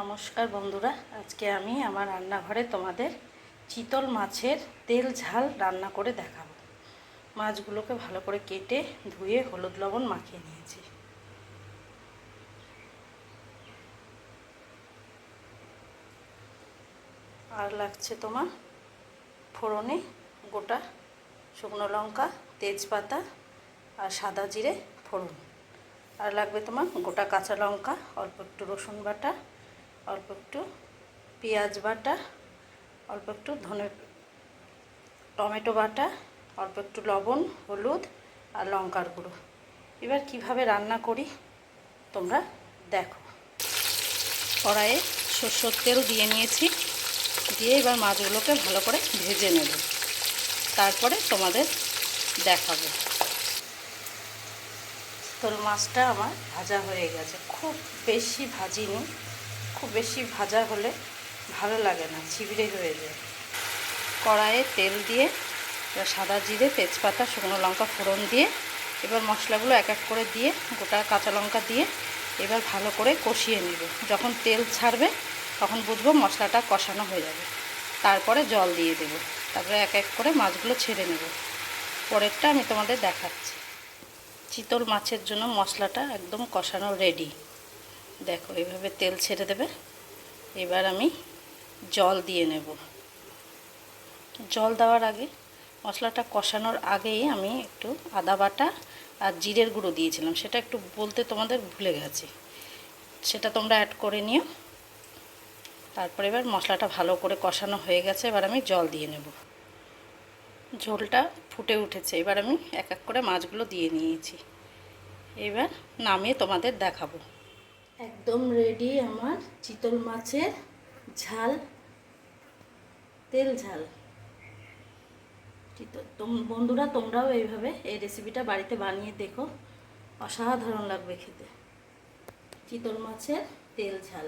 নমস্কার বন্ধুরা। আজকে আমি আমার রান্নাঘরে তোমাদের চিতল মাছের তেল ঝাল রান্না করে দেখাবো। মাছগুলোকে ভালো করে কেটে ধুয়ে হলুদ লবণ মাখিয়ে নিয়েছি। আর লাগছে তোমার ফোড়নে গোটা শুকনো লঙ্কা, তেজপাতা আর সাদা জিরে ফোড়ন। আর লাগবে তোমার গোটা কাঁচা লঙ্কা, অল্প একটু রসুন বাটা অল্প একটু পেঁয়াজ বাটা, অল্প একটু ধনে টমেটো বাটা, অল্প একটু লবণ, হলুদ আর লঙ্কার গুঁড়ো। এবার কীভাবে রান্না করি তোমরা দেখো। কড়াইয়ে সর্ষের তেল দিয়ে নিয়েছি। দিয়ে এবার মাছগুলোকে ভালো করে ভেজে নেব। তারপরে তোমাদের দেখাবো। তোর মাছটা আমার ভাজা হয়ে গেছে। খুব বেশি ভাজিনি। খুব বেশি ভাজা হলে ভালো লাগে না চিবড়ে হয়ে যায়। কড়াইয়ে তেল দিয়ে সাদা জিরে, তেজপাতা, শুকনো লঙ্কা ফোড়ন দিয়ে, এবার মশলাগুলো এক এক করে দিয়ে, গোটা কাঁচা লঙ্কা দিয়ে এবার ভালো করে কষিয়ে নেব। যখন তেল ছাড়বে, তখন বুঝব মশলাটা কষানো হয়ে যাবে। তারপরে জল দিয়ে দেব। তারপরে এক এক করে মাছগুলো ছেড়ে নেব। পরেরটা আমি তোমাদের দেখাচ্ছি। চিতল মাছের জন্য মশলাটা একদম কষানো রেডি দেখো, এইভাবে তেল ছেড়ে দেবে। এবার আমি জল দিয়ে নেব। জল দেওয়ার আগে মশলাটা কষানোর আগেই আমি একটু আদা বাটা আর জিরের গুঁড়ো দিয়েছিলাম। সেটা একটু বলতে তোমাদের ভুলে গেছি। সেটা তোমরা অ্যাড করে নিও। তারপরে এবার মশলাটা ভালো করে কষানো হয়ে গেছে। এবার আমি জল দিয়ে নেব। ঝোলটা ফুটে উঠেছে। এবার আমি এক এক করে মাছগুলো দিয়ে নিয়েছি। এবার নামিয়ে তোমাদের দেখাবো। একদম রেডি আমার চিতল মাছের ঝাল, তেল ঝাল। বন্ধুরা, তোমরাও এইভাবে এই রেসিপিটা বাড়িতে বানিয়ে দেখো। অসাধারণ লাগবে খেতে। চিতল মাছের তেল ঝাল।